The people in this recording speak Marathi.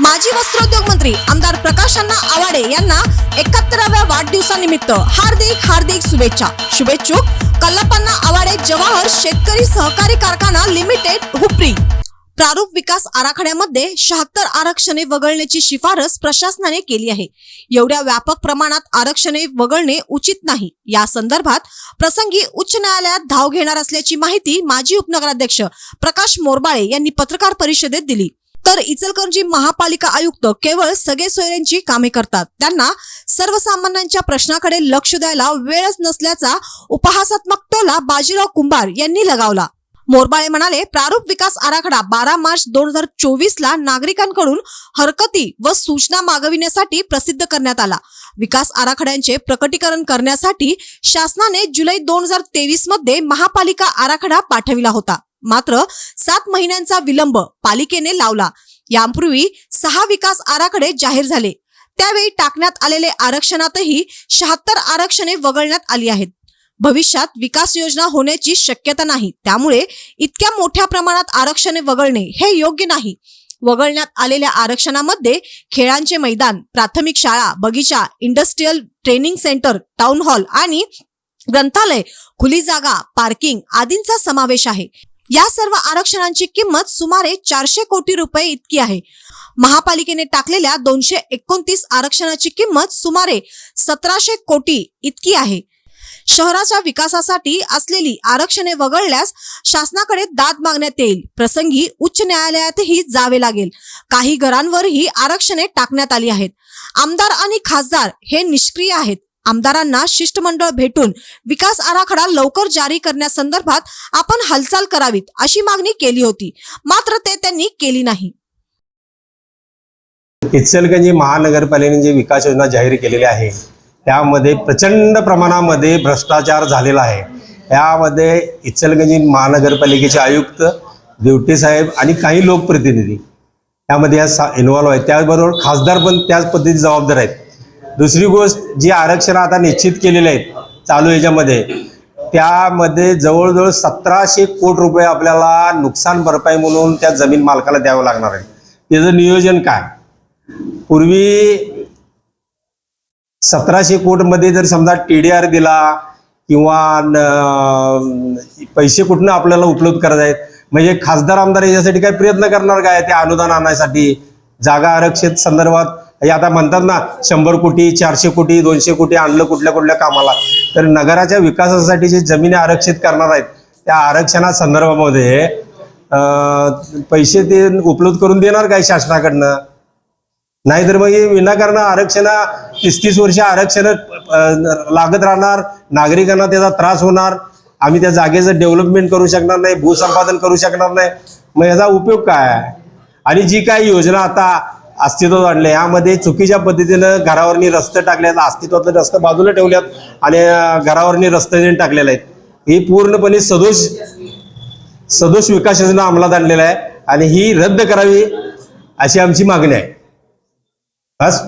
माजी वस्त्रोद्योग मंत्री आमदार प्रकाश अण्णा आवाडे यांना एकाहत्तराव्या वाढदिवसानिमित्त हार्दिक हार्दिक शुभेच्छा. शुभेच्छुक कल्लपन्ना आवाडे जवाहर शेतकरी सहकारी कारखाना लिमिटेड हुपरी. प्रारूप विकास आराखड्यामध्ये शहात्तर आरक्षणे वगळण्याची शिफारस प्रशासनाने केली आहे. एवढ्या व्यापक प्रमाणात आरक्षणे वगळणे उचित नाही. या संदर्भात प्रसंगी उच्च न्यायालयात धाव घेणार असल्याची माहिती माजी उपनगराध्यक्ष प्रकाश मोरबाळे यांनी पत्रकार परिषदेत दिली. तर इचलकरंजी महापालिका आयुक्त केवळ सगळे सोयऱ्यांची कामे करतात. त्यांना सर्वसामान्यांच्या प्रश्नाकडे लक्ष द्यायला वेळच नसल्याचा उपहासात्मक टोला बाजीराव कुंभार यांनी लगावला. मोरबाळे म्हणाले प्रारूप विकास आराखडा बारा मार्च दोन हजार चोवीस ला नागरिकांकडून हरकती व सूचना मागविण्यासाठी प्रसिद्ध करण्यात आला. विकास आराखड्यांचे प्रकटीकरण करण्यासाठी शासनाने जुलै दोन हजार तेवीसमध्ये महापालिका आराखडा पाठविला होता. मात्र सात महिन्यांचा विलंब पालिकेने लावला. यापूर्वी सहा विकास आराखडे जाहीर झाले. त्यावेळी टाकण्यात आलेले आरक्षणातही शहात्तर आरक्षणे वगळण्यात आली आहेत. भविष्यात विकास योजना होण्याची शक्यता नाही. त्यामुळे इतक्या मोठ्या प्रमाणात आरक्षणे वगळणे हे योग्य नाही. वगळण्यात आलेल्या आरक्षणामध्ये खेळांचे मैदान प्राथमिक शाळा बगीचा industrial training centre town hall आणि ग्रंथालय खुली जागा पार्किंग आदींचा समावेश आहे. या सर्व आरक्षणांची किंमत सुमारे चारशे कोटी रुपये इतकी आहे. महापालिकेने टाकलेल्या दोनशे एकोणतीस आरक्षणाची किंमत सुमारे सतराशे कोटी इतकी आहे. शहराच्या विकासासाठी असलेली आरक्षणे वगळल्यास शासनाकडे दाद मागण्यात येईल. प्रसंगी उच्च न्यायालयातही जावे लागेल. काही घरांवरही आरक्षणे टाकण्यात आली आहेत. आमदार आणि खासदार हे निष्क्रिय आहेत. आमदारांना शिष्टमंडळ भेटून विकास आराखडा लवकर जारी करण्यासंदर्भात आपण हालचाल करावीत अशी मागणी केली होती. मात्र ते त्यांनी केली नाही. इचलगंजी महानगरपालिकेने जी विकास योजना जाहीर केलेली आहे त्यामध्ये प्रचंड प्रमाणामध्ये भ्रष्टाचार झालेला आहे. यामध्ये इचलगंजी महानगरपालिकेचे आयुक्त देवटे साहेब आणि काही लोकप्रतिनिधी. त्यामध्ये या सा इन्व्हॉल्व्ह आहेत. त्याचबरोबर खासदार पण त्याच पद्धतीत जबाबदार आहेत. दुसरी गोष्ट जी आरक्षण आता निश्चित केलेली आहेत चालू याच्यामध्ये त्यामध्ये जवळजवळ सतराशे कोट रुपये आपल्याला नुकसान भरपाई म्हणून त्या जमीन मालकाला द्यावं लागणार आहे. त्याचं नियोजन काय? पूर्वी सतराशे कोटमध्ये जर समजा टी डी आर दिला किंवा पैसे कुठनं आपल्याला उपलब्ध करत आहेत? म्हणजे खासदार आमदार याच्यासाठी काय प्रयत्न करणार काय? ते अनुदान आणण्यासाठी जागा आरक्षित संदर्भात हे आता म्हणतात ना शंभर कोटी चारशे कोटी दोनशे कोटी आणलं कुठल्या कुठल्या कामाला. तर नगराच्या विकासासाठी जे जमिनी आरक्षित करणार आहेत त्या आरक्षणा संदर्भामध्ये पैसे ते उपलब्ध करून देणार काय शासनाकडनं? नाहीतर मग हे विनाकारण आरक्षण तीस तीस वर्ष आरक्षण लागत राहणार नागरिकांना त्याचा त्रास होणार आम्ही त्या जागेचं डेव्हलपमेंट करू शकणार नाही भूसंपादन करू शकणार नाही. मग याचा उपयोग काय? आहे? आणि जी काही योजना आता अस्तित्वात आणल्या यामध्ये चुकीच्या पद्धतीनं घरावरनी रस्ते टाकले आहेत अस्तित्वातले रस्ते बाजूला ठेवल्यात आणि घरावरनी रस्ते टाकलेले आहेत. ही पूर्णपणे सदोष सदोष विकास योजना अंमलात आणलेला आहे आणि ही रद्द करावी अशी आमची मागणी आहे. बस.